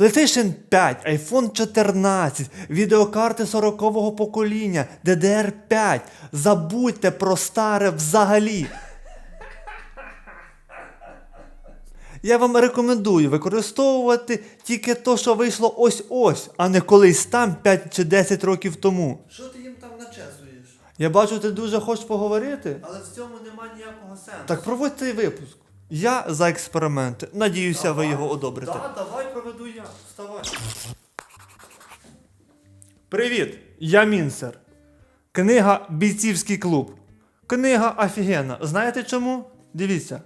PlayStation 5, iPhone 14, відеокарти 40-го покоління, DDR5. Забудьте про старе взагалі. Я вам рекомендую використовувати тільки то, що вийшло ось-ось, а не колись там 5 чи 10 років тому. Що ти їм там начесуєш? Я бачу, ти дуже хочеш поговорити. Але в цьому нема ніякого сенсу. Так проводь цей випуск. Я за експерименти. Надіюся, ви його одобрите. Так, давай проведу я. Вставай. Привіт, я Мінсер. Книга Бійцівський клуб. Книга офігенна. Знаєте чому? Дивіться.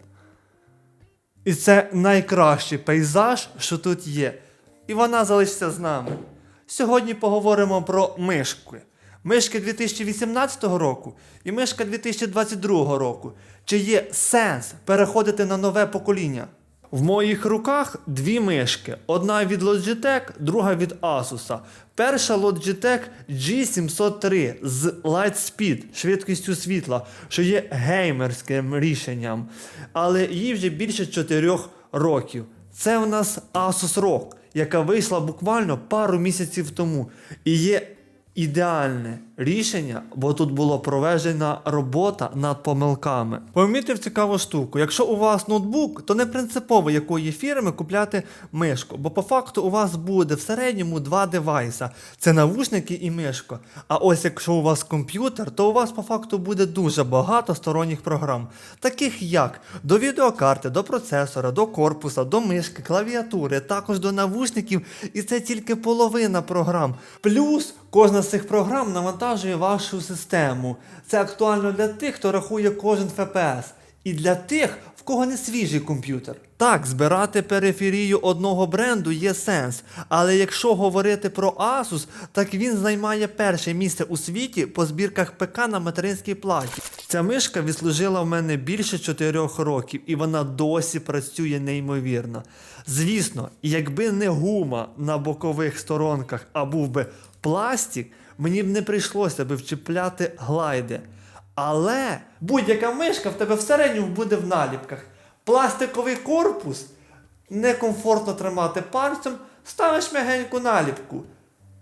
І це найкращий пейзаж, що тут є. І вона залишиться з нами. Сьогодні поговоримо про мишки. Мишки 2018 року і мишка 2022 року. Чи є сенс переходити на нове покоління? В моїх руках дві мишки. Одна від Logitech, друга від Asus. Перша Logitech G703 з Lightspeed, швидкістю світла, що є геймерським рішенням. Але їй вже більше 4 років. Це у нас Asus ROG, яка вийшла буквально пару місяців тому. І є ідеальне рішення, бо тут була проведена робота над помилками. Помітив цікаву штуку. Якщо у вас ноутбук, то не принципово якої фірми купляти мишку, бо по факту у вас буде в середньому два девайса: це навушники і мишка. А ось якщо у вас комп'ютер, то у вас по факту буде дуже багато сторонніх програм, таких як до відеокарти, до процесора, до корпуса, до мишки, клавіатури, також до навушників, і це тільки половина програм. Плюс кожна з цих програм навантажує вашу систему. Це актуально для тих, хто рахує кожен FPS. І для тих, в кого не свіжий комп'ютер. Так, збирати периферію одного бренду є сенс. Але якщо говорити про Asus, так він займає перше місце у світі по збірках ПК на материнській платі. Ця мишка відслужила в мене більше 4 років, і вона досі працює неймовірно. Звісно, якби не гума на бокових сторонках, а був би пластик, мені б не прийшлося би вчіпляти глайди. Але будь-яка мишка в тебе в буде в наліпках. Пластиковий корпус некомфортно тримати пальцем, ставиш м'ягеньку наліпку.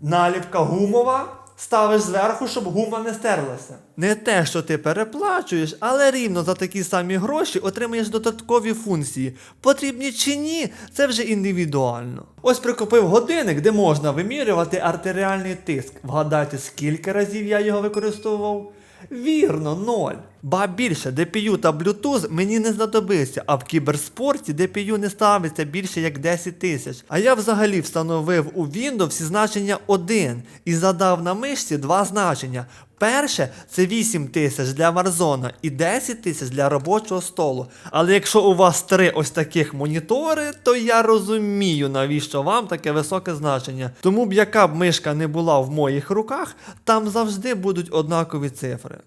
Наліпка гумова, ставиш зверху, щоб гума не стерлася. Не те, що ти переплачуєш, але рівно за такі самі гроші отримаєш додаткові функції. Потрібні чи ні, це вже індивідуально. Ось прикупив годинник, де можна вимірювати артеріальний тиск. Вгадайте, скільки разів я його використовував? Вірно, ноль. Ба більше, DPU та Bluetooth мені не знадобився, а в кіберспорті DPU не ставиться більше як 10 тисяч. А я взагалі встановив у Windows значення 1 і задав на мишці два значення. Перше це 8 тисяч для Warzone і 10 тисяч для робочого столу. Але якщо у вас три ось таких монітори, то я розумію, навіщо вам таке високе значення. Тому б яка б мишка не була в моїх руках, там завжди будуть однакові цифри.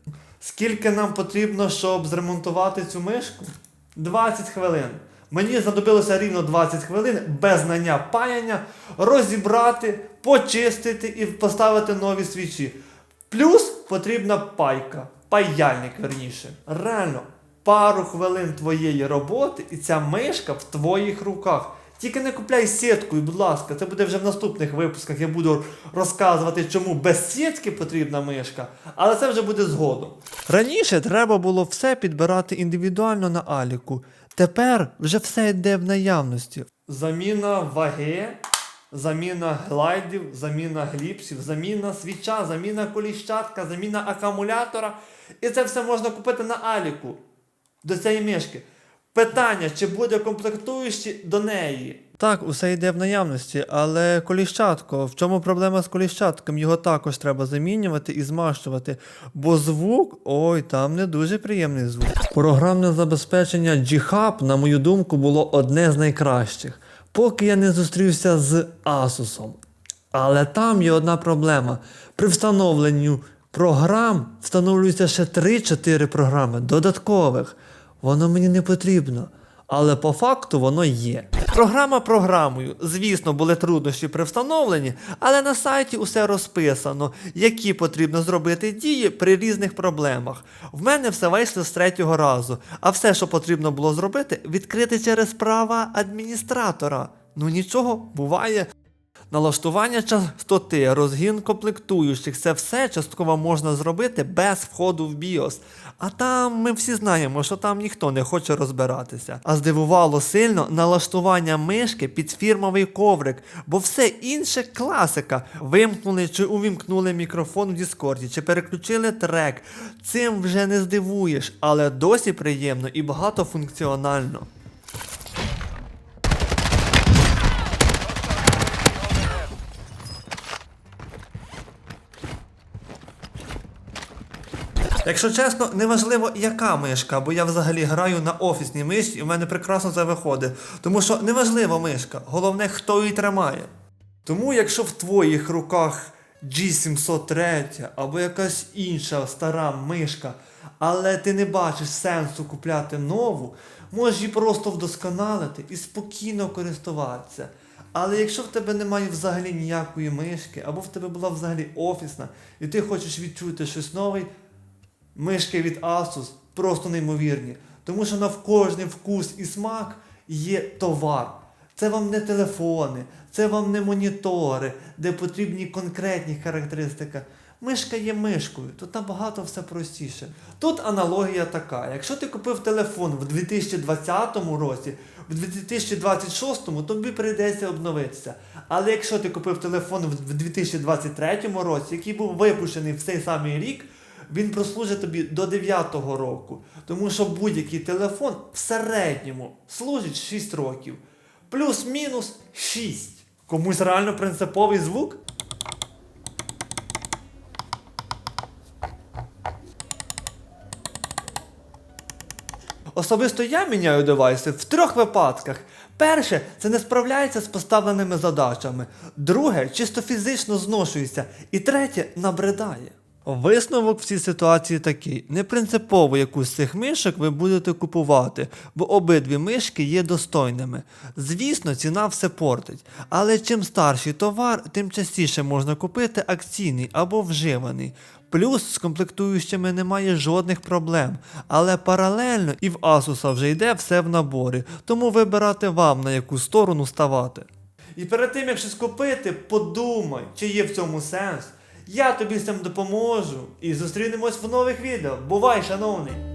Скільки нам потрібно, щоб зремонтувати цю мишку? 20 хвилин. Мені знадобилося рівно 20 хвилин без знання паяння розібрати, почистити і поставити нові свічі. Плюс потрібна пайка, паяльник верніше. Реально, пару хвилин твоєї роботи і ця мишка в твоїх руках. Тільки не купляй сітку, будь ласка, це буде вже в наступних випусках. Я буду розказувати, чому без сітки потрібна мишка, але це вже буде згодом. Раніше треба було все підбирати індивідуально на аліку. Тепер вже все йде в наявності. Заміна ваги, заміна глайдів, заміна гліпсів, заміна свіча, заміна коліщатка, заміна акумулятора. І це все можна купити на аліку до цієї мишки. Питання, чи буде комплектуючі до неї? Так, усе йде в наявності, але коліщатко, в чому проблема з коліщатком? Його також треба замінювати і змащувати. Бо звук, ой, там не дуже приємний звук. Програмне забезпечення G-Hub, на мою думку, було одне з найкращих, поки я не зустрівся з Asus. Але там є одна проблема. При встановленні програм встановлюється ще 3-4 програми додаткових. Воно мені не потрібно. Але по факту воно є. Програма програмою. Звісно, були труднощі при встановленні, але на сайті усе розписано, які потрібно зробити дії при різних проблемах. В мене все вийшло з третього разу, а все, що потрібно було зробити, відкрити через права адміністратора. Ну нічого, буває. Налаштування частоти, розгін комплектуючих, це все частково можна зробити без входу в BIOS. А там ми всі знаємо, що там ніхто не хоче розбиратися. А здивувало сильно налаштування мишки під фірмовий коврик, бо все інше класика. Вимкнули чи увімкнули мікрофон у Діскорді, чи переключили трек. Цим вже не здивуєш, але досі приємно і багатофункціонально. Якщо чесно, неважливо, яка мишка, бо я взагалі граю на офісній мишці і в мене прекрасно це виходить. Тому що неважлива мишка, головне, хто її тримає. Тому, якщо в твоїх руках G703 або якась інша стара мишка, але ти не бачиш сенсу купляти нову, можеш її просто вдосконалити і спокійно користуватися. Але якщо в тебе немає взагалі ніякої мишки, або в тебе була взагалі офісна, і ти хочеш відчути щось нове, Мишки від Asus просто неймовірні, тому що на кожний вкус і смак є товар. Це вам не телефони, це вам не монітори, де потрібні конкретні характеристики. Мишка є мишкою, тут набагато все простіше. Тут аналогія така: якщо ти купив телефон в 2020 році, в 2026 тобі прийдеться обновитися. Але якщо ти купив телефон в 2023 році, який був випущений в цей самий рік, він прослужить тобі до 9-го року. Тому що будь-який телефон в середньому служить 6 років. Плюс-мінус 6. Комусь реально принциповий звук? Особисто я міняю девайси в трьох випадках. Перше, це не справляється з поставленими задачами. Друге, чисто фізично зношується. І третє, набридає. Висновок в цій ситуації такий: не принципово яку з цих мишок ви будете купувати, бо обидві мишки є достойними. Звісно, ціна все портить, але чим старший товар, тим частіше можна купити акційний або вживаний. Плюс з комплектуючими немає жодних проблем, але паралельно і в Asus вже йде все в наборі, тому вибирати вам на яку сторону ставати. І перед тим, як щось купити, подумай, чи є в цьому сенс. Я тобі з цим допоможу і зустрінемось в нових відео. Бувай, шановний!